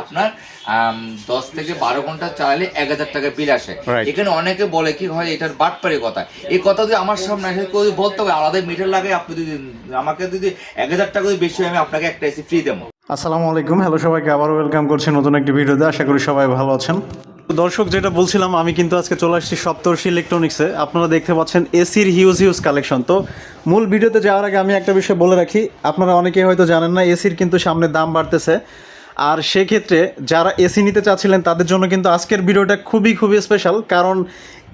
আপনার দশ থেকে বারো ঘণ্টা চালালে এক হাজার টাকা বিল আসে। এখানে অনেকে বলে কি হয় এটার বাটপারি কথা এই কথা যদি আমার সামনে কেউ বলতে হবে আলাদা মিটার লাগে আপনি যদি আমাকে যদি এক হাজার টাকা যদি বেশি হয় আমি আপনাকে একটা এসি ফ্রি দেবো। আসসালামু আলাইকুম। হ্যালো সবাইকে আবার ওয়েলকাম করছি নতুন একটি ভিডিওতে। আশা করি সবাই ভালো আছেন। দর্শক যেটা বলছিলাম আমি কিন্তু আজকে চলে আসছি সপ্তর্ষি ইলেকট্রনিক্সে আপনারা দেখতে পাচ্ছেন এসির হিউজ হিউজ কালেকশন তো মূল ভিডিওতে যাওয়ার আগে আমি একটা বিষয় বলে রাখি। আপনারা অনেকেই হয়তো জানেন না এসির কিন্তু সামনে দাম বাড়তেছে। আর সেক্ষেত্রে যারা এসি নিতে চাচ্ছিলেন, তাদের জন্য কিন্তু আজকের ভিডিওটা খুবই খুবই স্পেশাল কারণ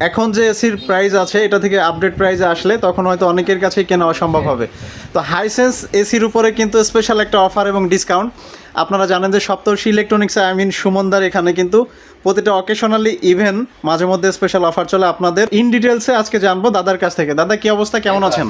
এখন যে এসির প্রাইস আছে, এটা থেকে আপডেট প্রাইসে আসলে তখন হয়তো অনেকের কাছেই কেনা অসম্ভব হবে। তো হাইসেন্স এসির উপরে কিন্তু স্পেশাল একটা অফার এবং ডিসকাউন্ট আপনারা জানেন যে সপ্তর্ষি ইলেকট্রনিক্স আই মিন সুমনদার এখানে কিন্তু প্রতিটা অকেশনালি ইভেন মাঝে মধ্যে স্পেশাল অফার চলে আপনাদের। ইন ডিটেলসে আজকে জানব দাদার কাছ থেকে। দাদা কি অবস্থা? কেমন আছেন?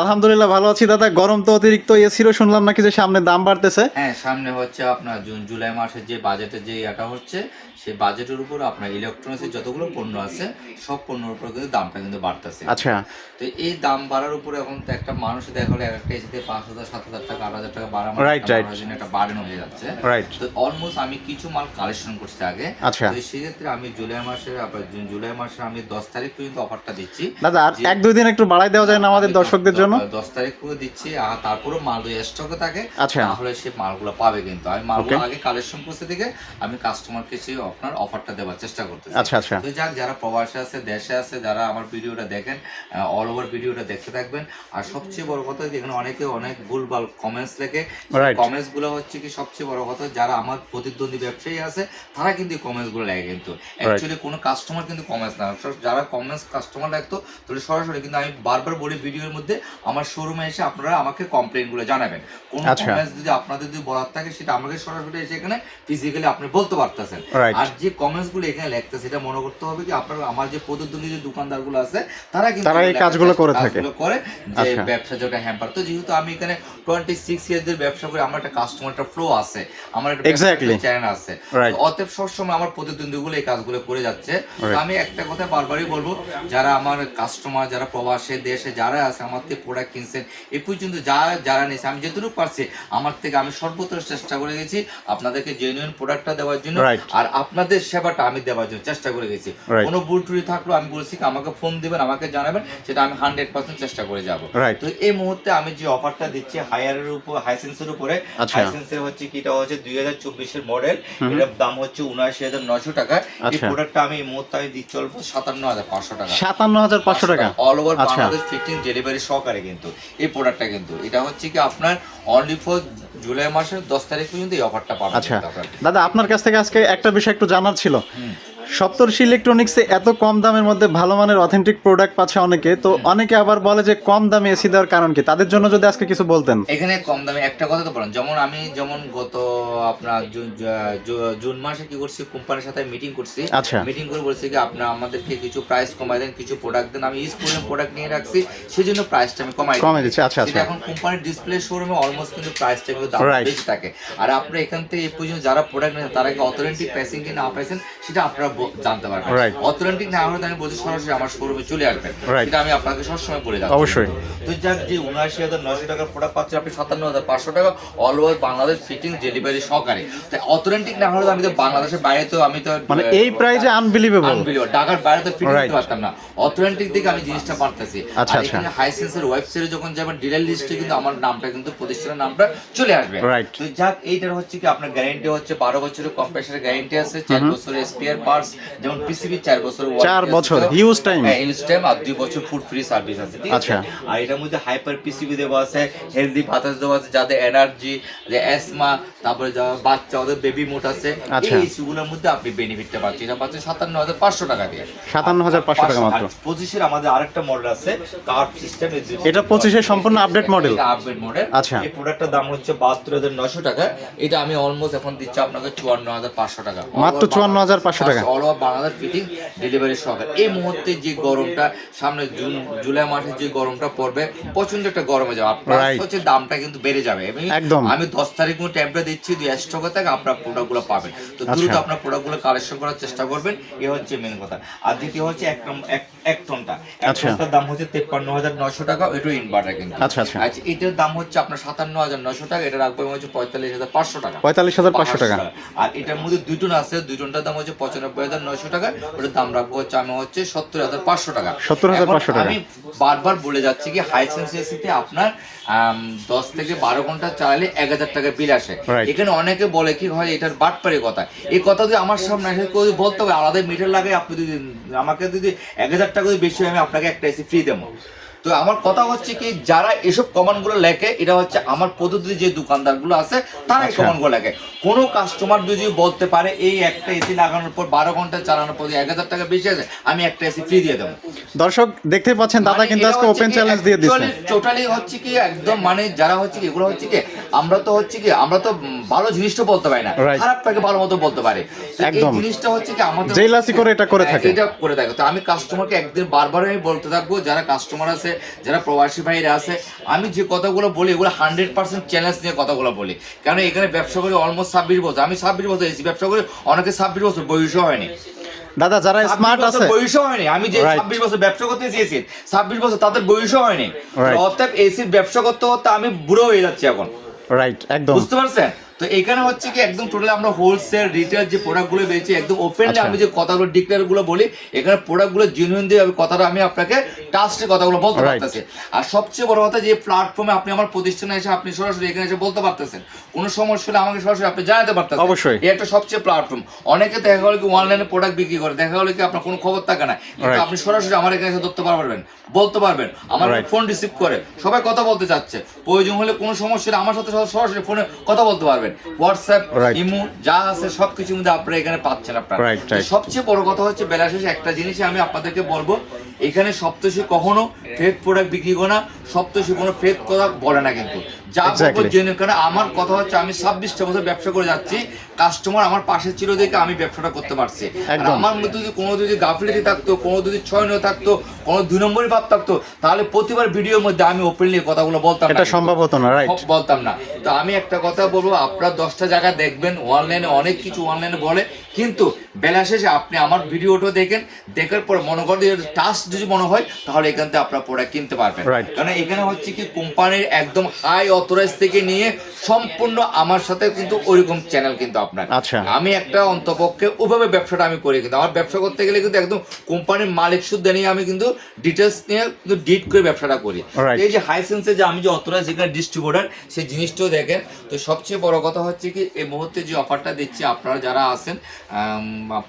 আলহামদুলিল্লাহ ভালো আছি দাদা। গরম তো অতিরিক্ত এসিরও শুনলাম নাকি যে সামনে দাম বাড়তেছে। হ্যাঁ সামনে হচ্ছে আপনার জুন জুলাই মাসের যে বাজেটের যে এটা হচ্ছে সেই বাজেটের উপর আপনার ইলেকট্রনিক্সের যতগুলো পণ্য আছে সব পণ্যের উপর কিন্তু দামটা কিন্তু বাড়তেছে। আচ্ছা। তো এই দাম বাড়ার উপরে এখন তো একটা মানুষ দেখা গেলো একটা এসিতে পাঁচ হাজার সাত হাজার টাকা আট হাজার টাকা বাড়া মানে Right, right. একটা বার্ডেন হয়ে যাচ্ছে। রাইট তো অলমোস্ট আমি কিছু মাল কালেকশন করছি আগে। আচ্ছা। তো সেক্ষেত্রে আমি জুলাই মাসের জুলাই মাসে আমি দশ তারিখ পর্যন্ত অফারটা দিচ্ছি। দাদা আর এক দুই দিন একটু বাড়াই দেওয়া যায় না আমাদের দর্শকদের জন্য? দশ তারিখ করে দিচ্ছি আর তারপরে মাল স্টকে থাকে। আচ্ছা। তাহলে সে মালগুলো পাবে কিন্তু। আমি মালগুলো আগে কালেকশন করতে থেকে আমি কাস্টমারকে সেই আপনার অফারটা দেওয়ার চেষ্টা করতেছি। আচ্ছা আচ্ছা। তো যাক যারা প্রবাসে আছে দেশে আছে যারা আমার ভিডিওটা দেখেন অল ওভার ভিডিওটা দেখতে থাকবেন। আর সবচেয়ে বড় কথা যে এখানে অনেকে অনেক ভুলভাল কমেন্টস লেখে. কমেন্টস গুলো হচ্ছে কি সবচেয়ে বড় কথা যারা আমার প্রতিদ্বন্দ্বী ব্যবসায়ী আছে তারা কিন্তু কমেন্টসগুলো লেখে কিন্তু। অ্যাকচুয়ালি কোনো কাস্টমার কিন্তু কমেন্টস না। যারা কমেন্টস কাস্টমার লাগতো তাহলে সরাসরি কিন্তু আমি বারবার বলি ভিডিওর মধ্যে আমার শোরুমে এসে আপনারা আমাকে কমপ্লেনগুলো জানাবেন। কোন আচ্ছা। কমেন্টস যদি আপনাদের যদি বলার থাকে সেটা আমাকে সরাসরি এসে এখানে ফিজিক্যালি আপনি বলতে পারতেছেন। আর যে কমেন্টসগুলো এখানে লেখতে সেটা মনে করতে হবে কি আপনার আমার যে প্রতিদ্বন্দ্বী যে দোকানদারগুলো আছে তারা কিন্তু তারা এই কাজগুলো করে থাকে। করে যে আচ্ছা। ব্যবসা যেটা হ্যাম্পার তো যেহেতু আমি এখানে টোয়েন্টি সিক্স ইয়ার্সের ব্যবসা করে আমার একটা কাস্টমার একটা ফ্লো আছে আমার একটা চ্যানেল আছে। অতএব সবসময় আমার প্রতিদ্বন্দ্বীগুলো এই কাজগুলো করে যাচ্ছে। আমি একটা কথা বারবারই বলব যারা আমার কাস্টমার যারা প্রবাসে দেশে যারা আছে আমার থেকে প্রোডাক্ট কিনছেন এ পর্যন্ত যারা যারা নিয়েছে আমি যেটুকু পারছি আমার থেকে আমি সর্বত্র চেষ্টা করে গেছি আপনাদেরকে জেনুইন প্রোডাক্টটা দেওয়ার জন্য আর আপনাদের সেবাটা আমি দেওয়ার জন্য চেষ্টা করে গেছি। কোনো ভুল টুরি থাকল আমি বলছি আমাকে ফোন দিবেন আমাকে জানাবেন সেটা আমি হান্ড্রেড পার্সেন্ট চেষ্টা করে যাব. তো এই মুহূর্তে আমি যে অফারটা দিচ্ছি হায়ারের উপর হাইসেন্সের উপরে আচ্ছা। হাইসেন্সের হচ্ছে কি এটা হচ্ছে দুই হাজার চব্বিশের মডেল এটার দাম হচ্ছে উনআশি হাজার নয়শো টাকা। এই আচ্ছা। প্রোডাক্টটা আমি এই মুহূর্তে আমি দিচ্ছি অল্প সাতান্ন হাজার পাঁচশো টাকা। সাতান্ন হাজার পাঁচশো টাকা? অল ওভার আচ্ছা। বাংলাদেশ ফিফটিন ডেলিভারি সহকারে কিন্তু এই প্রোডাক্টটা কিন্তু। এটা হচ্ছে কি আপনার অনলি ফর জুলাই মাসের দশ তারিখ পর্যন্ত এই অফারটা পাবেন আচ্ছা। দাদা আপনার কাছ থেকে আজকে একটা বিষয় একটু জানার ছিল। সপ্তর্ষি ইলেকট্রনিক্সে এত কম দামের মধ্যে ভালো মানের অথেন্টিক প্রোডাক্ট পাচ্ছে অনেকে তো অনেকে আবার বলে যে কম দামে এসি দেওয়ার কারণ কি? তাদের জন্য যদি আজকে কিছু বলতেন। এখানে কম দামে একটা কথা তো বলেন যেমন আমি যেমন গত আপনার জুন- মাসে কি করছি কোম্পানির সাথে মিটিং করছি। আচ্ছা। মিটিং করে বলছি কি আপনার আমাদেরকে কিছু প্রাইস কমাই দেন কিছু প্রোডাক্ট দেন আমি ইউজ করে প্রোডাক্ট নিয়ে রাখছি সেই জন্য প্রাইসটা আমি কমাই কমে দিচ্ছে, আচ্ছা, আচ্ছা। এখন কোম্পানির ডিসপ্লে শোরুমে অলমোস্ট কিন্তু প্রাইসটা কিন্তু দাম বেশি থাকে। আর আপনি এখান থেকে এই পর্যন্ত যারা প্রোডাক্ট নিয়েছেন তারা কি অথেন্টিক প্রাইসিং কি না সেটা আপনারা জানতে পারবেন। অথেন্টিক না হলে আমি বলছি সরাসরি আমার শোরুমে চলে আসবেন। আমি আপনাকে সবসময় বলে যাচ্ছি। অবশ্যই। তো যাক যে উনআশি হাজার নশো টাকার প্রোডাক্ট পাচ্ছেন আপনি সাতান্ন হাজার পাঁচশো টাকা all over Bangladesh fitting delivery সহকারে। তো অথেন্টিক না হলে আমি তো বাংলাদেশের বাইরে তো আমি তো মানে এই আনবিলিভেবল ঢাকার বাইরে তো ফিটিং করতে পারতাম না। অথেন্টিক দিকে আমি জিনিসটা পারতেছি আচ্ছা, আচ্ছা। হাইসেন্সের ওয়েবসাইটে যখন যাবেন ডিলার লিস্টে কিন্তু আমার নামটা কিন্তু প্রতিষ্ঠানের নামটা চলে আসবে. তো যাক এইটার হচ্ছে কি আপনার গ্যারান্টি হচ্ছে বারো বছরের কম্প্রেসারের গ্যারান্টি আছে চার বছরের স্পেয়ার পার্টস যেমন পিসিবি চার বছর চার বছর, huge time। ইউজ টাইম আর দুই বছর ফুড ফ্রি সার্ভিস আছে ঠিক আছে আচ্ছা। আর এটার মধ্যে হাইপার পিসিবি দেওয়া আছে হেলদি দেওয়া আছে যাদের এনার্জি যে অ্যাসমা তারপরে বাচ্চা ওদের বেবি মোট আছে আচ্ছা। এই ইস্যুগুলোর মধ্যে আপনি বেনিফিটটা পাচ্ছেন এটা পাচ্ছেন সাতান্ন হাজার পাঁচশো টাকা দিয়ে সাতান্ন হাজার পাঁচশো টাকা মাত্র পঁচিশের আমাদের আরেকটা মডেল আছে কার্ড সিস্টেম এটা 25 এর সম্পূর্ণ update model? আপডেট মডেল আচ্ছা। এই প্রোডাক্টটার দাম হচ্ছে বাহাত্তর হাজার নশো টাকা এটা আমি অলমোস্ট এখন দিচ্ছি আপনাকে চুয়ান্ন হাজার পাঁচশো টাকা মাত্র 54,500 টাকা? All over Bangladesh fitting delivery সহকার এই মুহূর্তে যে গরমটা সামনে জুন জুলাই মাসে যে গরমটা পড়বে প্রচণ্ড একটা গরম যাবে। Right. হচ্ছে দামটা কিন্তু বেড়ে যাবে। আমি একদম। আমি দশ তারিখ মতো ট্যাবটা দিচ্ছি দুই স্টক থেকে আপনার প্রোডাক্টগুলো পাবেন। তো আচ্ছা। দ্রুত আপনার প্রোডাক্টগুলো কালেকশন করার চেষ্টা করবেন। এ হচ্ছে মেন কথা। আর দ্বিতীয় হচ্ছে এক এক টনটা এক আচ্ছা। টনটার দাম হচ্ছে তেপ্পান্ন হাজার নয়শো টাকা এটাও ইনভার্টার কিন্তু। আচ্ছা, আচ্ছা। আচ্ছা এটার দাম হচ্ছে আপনার সাতান্ন হাজার নশো টাকা এটা রাখব হচ্ছে পঁয়তাল্লিশ হাজার পাঁচশো টাকা। পঁয়তাল্লিশ হাজার পাঁচশো টাকা। আর এটার মধ্যে দুই টন আছে দুই টনটার দাম হচ্ছে পঁচানব্বই হাজার নয়শো টাকা ওটার দাম রাখব হচ্ছে আমি হচ্ছে সত্তর হাজার পাঁচশো টাকা। 70,500 এখন টাকা। আমি বারবার বলে যাচ্ছি কি হাই সেন্সিটিভিতে আপনার দশ থেকে বারো ঘণ্টা চালালে এক হাজার টাকা বিল আসে। এখানে অনেকে বলে কি হয় এটার বাটপারি কথা। এই কথা যদি আমার সামনে এসে কেউ বলতে হবে আলাদা মিটার লাগে আপনি যদি আমাকে যদি এক হাজার টাকা যদি বেশি হয়, আমি আপনাকে একটা এসি ফ্রি দেবো। তো আমার কথা হচ্ছে কি যারা এসব কমান্ডগুলো লেখে এটা হচ্ছে আমার পদ্ধতি যে দোকানদারগুলো আছে তারা এই আচ্ছা। কমান্ডগুলো লেখে কোনো কাস্টমার যদি বলতে পারে এই একটা এসি লাগানোর পর বারো ঘণ্টা চালানোর পর এক হাজার টাকা বেশি আছে আমি একটা এসি ফ্রি দিয়ে দেবো দর্শক দেখতে পাচ্ছেন দাদা কিন্তু আজকে ওপেন চ্যালেঞ্জ দিয়ে দিচ্ছে টোটালি হচ্ছে কি একদম মানে যারা হচ্ছে কি এগুলো হচ্ছে কি আমরা তো হচ্ছে কি আমরা তো ভালো জিনিসটা বলতে পারি না. খারাপটাকে ভালো মতো বলতে পারি এই একদম। জিনিসটা হচ্ছে কি আমাদের জেলাসি করে এটা করে থাকে। এটা করে থাকে তো আমি কাস্টমারকে একদিন বারবার আমি বলতে থাকব যারা কাস্টমার আছে যারা প্রবাসী ভাইরা আছে আমি যে কথাগুলো বলি এগুলো হান্ড্রেড পার্সেন্ট চ্যালেঞ্জ নিয়ে কথাগুলো বলি। কারণ এখানে ব্যবসা করি অলমোস্ট ছাব্বিশ বছর আমি ছাব্বিশ বছর এসি ব্যবসা করি অনেকে ছাব্বিশ বছর বয়সও হয়নি। দাদা যারা স্মার্ট আছে বয়সও হয়নি আমি যে ছাব্বিশ বছর ব্যবসা করতে চেয়েছি ছাব্বিশ বছর তাদের বয়সও হয়নি. অর্থাৎ এসির ব্যবসা করতে করতে আমি বুড়ো হয়ে যাচ্ছি এখন। রাইট একদম। বুঝতে পারছেন? তো এখানে হচ্ছে কি একদম টোটালি আমরা হোলসেল রিটেল যে প্রোডাক্টগুলো বেচি একদম ওপেনলি আচ্ছা। আমি যে কথাগুলো ডিক্লেয়ারগুলো বলি এখানে প্রোডাক্টগুলো জেনুইন দিয়ে আমি কথাটা আমি আপনাকে ট্রাস্টে কথাগুলো বলতে. পারতেছি। আর সবচেয়ে বড় কথা যে প্ল্যাটফর্মে আপনি আমার প্রতিষ্ঠানে এসে আপনি সরাসরি এখানে এসে বলতে পারতেছেন। কোনো সমস্যা হলে আমাকে সরাসরি আপনি জানাতে পারতেছেন। অবশ্যই। এই একটা সবচেয়ে প্ল্যাটফর্ম অনেকে দেখা গেল কি অনলাইনে প্রোডাক্ট বিক্রি করে দেখা গেল কি আপনার কোনো খবর থাকে না। কিন্তু আপনি সরাসরি আমার এখানে এসে ধরতে পারবেন বলতে পারবেন। আমার ফোন রিসিভ করে সবাই কথা বলতে চাচ্ছে। প্রয়োজন হলে কোনো সমস্যা হলে আমার সাথে সরাসরি ফোনে কথা বলতে পারবেন। WhatsApp Right. ইমো যা আছে সবকিছুর মধ্যে আপনারা এখানে পাচ্ছেন আপনারা. সবচেয়ে বড় কথা হচ্ছে বেলা শেষে একটা জিনিস আমি আপনাদেরকে বলব এখানে সপ্তশী কখনো ফেক প্রোডাক্ট বিক্রি করে না সপ্তশী কোনো ফেক কথা বলে না কিন্তু। যা বলব জেনে কারণ আমার কথা হচ্ছে আমি ছাব্বিশটা বছর ব্যবসা করে যাচ্ছি কাস্টমার আমার পাশে ছিল দেখে আমি ব্যবসাটা করতে পারছি। আমার মধ্যে যদি কোনো যদি গাফিলিটি থাকতো কোনো যদি ছয় নয় থাকতো কোনো দুই নম্বরই ভাব থাকতো তাহলে প্রতিবার ভিডিওর মধ্যে আমি ওপেনলি কথাগুলো বলতাম এটা সম্ভব হতো না রাইট বলতাম না। তো আমি একটা কথা বলব আপনার দশটা জায়গা দেখবেন অনলাইনে অনেক কিছু অনলাইনে বলে কিন্তু বেলা শেষে আপনি আমার ভিডিওটা দেখেন দেখার পর মনে করেন টাস্ক যদি মনে হয় তাহলে এখান থেকে আপনার প্রোডাক্ট কিনতে পারবেন। কারণ এখানে হচ্ছে কি কোম্পানির একদম হাই অথরাইজ থেকে নিয়ে সম্পূর্ণ আমার সাথে কিন্তু ওইরকম চ্যানেল কিন্তু আপনার। আচ্ছা। আমি একটা অন্তপক্ষে ওইভাবে ব্যবসাটা আমি করি কিন্তু। আমার ব্যবসা করতে গেলে কিন্তু একদম কোম্পানির মালিক সুদ্ধ নিয়ে আমি কিন্তু ডিটেলস নিয়ে কিন্তু ডিট করে ব্যবসাটা করি। এই যে হাই সেন্সে যে আমি যে অথরাইজ এখানে ডিস্ট্রিবিউটার সেই জিনিসটাও দেখেন। তো সবচেয়ে বড় কথা হচ্ছে কি এই মুহূর্তে যে অফারটা দিচ্ছি আপনারা যারা আছেন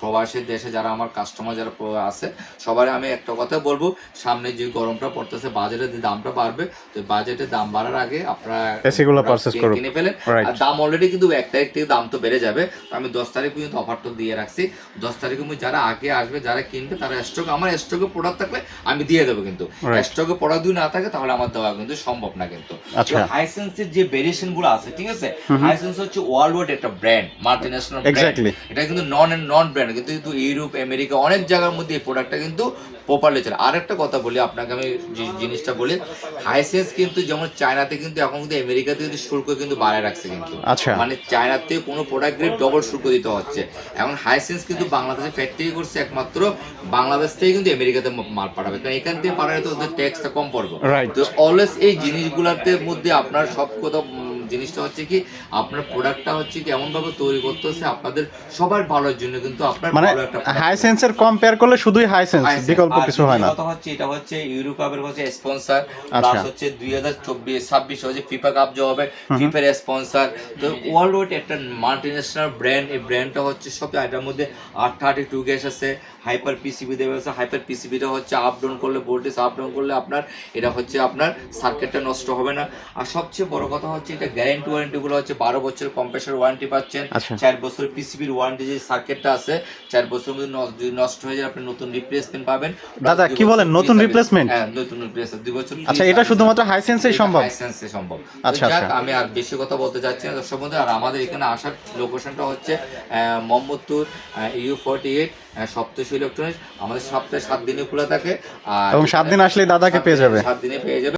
প্রবাসের দেশে যারা আমার কাস্টমার যারা আছে সবার আমি একটা কথা বলব সামনে যে গরমটা পড়তেছে বাজেটের যে দামটা বাড়বে তো বাজেটের দাম বাড়ার আগে আপনারা AC গুলো purchase করুন। কিনে ফেলেন। আর দাম অলরেডি কিন্তু এক তারিখ থেকে দাম তো বেড়ে যাবে। তো আমি দশ তারিখ পর্যন্ত অফারটা দিয়ে রাখছি। দশ তারিখে মধ্যে যারা আগে আসবে যারা কিনবে তারা স্টক আমার স্টকে প্রোডাক্ট থাকলে আমি দিয়ে দেবো কিন্তু। স্টকে প্রোডাক্ট যদি না থাকে তাহলে আমার দেওয়া কিন্তু সম্ভব না কিন্তু। আচ্ছা। হাইসেন্সের যে ভেরিয়েশনগুলো আছে ঠিক আছে? হাইসেন্স হচ্ছে ওয়ার্ল্ড ওয়াইড একটা ব্র্যান্ড মাল্টিন্যাশনাল Exactly. এটা কিন্তু নন এন্ড নন ব্র্যান্ড কিন্তু কিন্তু ইউরোপ আমেরিকা অনেক জায়গার মধ্যে এই প্রোডাক্টটা কিন্তু প্রপারলি চলে আরেকটা কথা বলি আপনাকে আমি জিনিসটা বলি হাইসেন্স কিন্তু যেমন চায়নাতে কিন্তু এখন কিন্তু আমেরিকাতে কিন্তু শুল্ক কিন্তু বাড়ায় রাখছে কিন্তু। আচ্ছা। মানে চায়নাতে কোনো প্রোডাক্ট গ্রেড ডবল শুল্ক দিতে হচ্ছে। এখন হাইসেন্স কিন্তু বাংলাদেশে ফ্যাক্টরি করছে একমাত্র বাংলাদেশ থেকে কিন্তু আমেরিকাতে মাল পাঠাবে। কারণ এখান থেকে পাঠালে তো ওদের ট্যাক্সটা কম পড়বে। তো অলওয়েজ এই জিনিসগুলোতে মধ্যে আপনার সব কথা জিনিসটা হচ্ছে কি আপনার প্রোডাক্টটা হচ্ছে কি এমন ভাবে তৈরি করতে হচ্ছে আপনাদের সবার ভালোর জন্য কিন্তু আপনার মানে হাই সেন্সের কম্পেয়ার করলে শুধুই হাই সেন্স বিকল্প কিছু হয় না। কথা হচ্ছে এটা হচ্ছে ইউরো কাপের হচ্ছে স্পন্সর আচ্ছা। প্লাস হচ্ছে দুই হাজার চব্বিশ ছাব্বিশ হচ্ছে ফিফা কাপ যে হবে ফিফার স্পন্সর তো ওয়ার্ল্ড ওয়াইড একটা মাল্টিনেশনাল ব্র্যান্ড এই ব্র্যান্ডটা হচ্ছে সব এটার মধ্যে আট থার্টি টু গ্যাস আছে হাইপার পিসিবি দেওয়া আছে হাইপার পিসিবিটা হচ্ছে আপ ডাউন করলে ভোল্টেজ আপ ডাউন করলে আপনার এটা হচ্ছে আপনার সার্কিটটা নষ্ট হবে না। আর সবচেয়ে বড় কথা হচ্ছে এটা গ্যারেন্টি ওয়ারেন্টি গুলো হচ্ছে বারো বছর কম্প্রেসার ওয়ারেন্টি পাচ্ছেন। আচ্ছা। চার বছর পিসিবির ওয়ারেন্টি যে সার্কিটটা আছে চার বছর মধ্যে নষ্ট- হয়ে যায় আপনি নতুন রিপ্লেসমেন্ট পাবেন। দাদা, কি বলেন? নতুন replacement? হ্যাঁ নতুন রিপ্লেসমেন্ট দুই বছর আচ্ছা এটা শুধুমাত্র হাইসেন্সেই সম্ভব? লাইসেন্সে সম্ভব। আচ্ছা, আচ্ছা। আমি আর বেশি কথা বলতে চাচ্ছি না। দর্শক বন্ধু আর আমাদের এখানে আসার লোকেশনটা হচ্ছে Mohammadpur U forty eight Saptashi electronics আমাদের সপ্তাহে সাত দিনে খোলা থাকে। আর এবং সাত দিন আসলেই দাদাকে পেয়ে যাবে। সাত দিনে পেয়ে যাবে।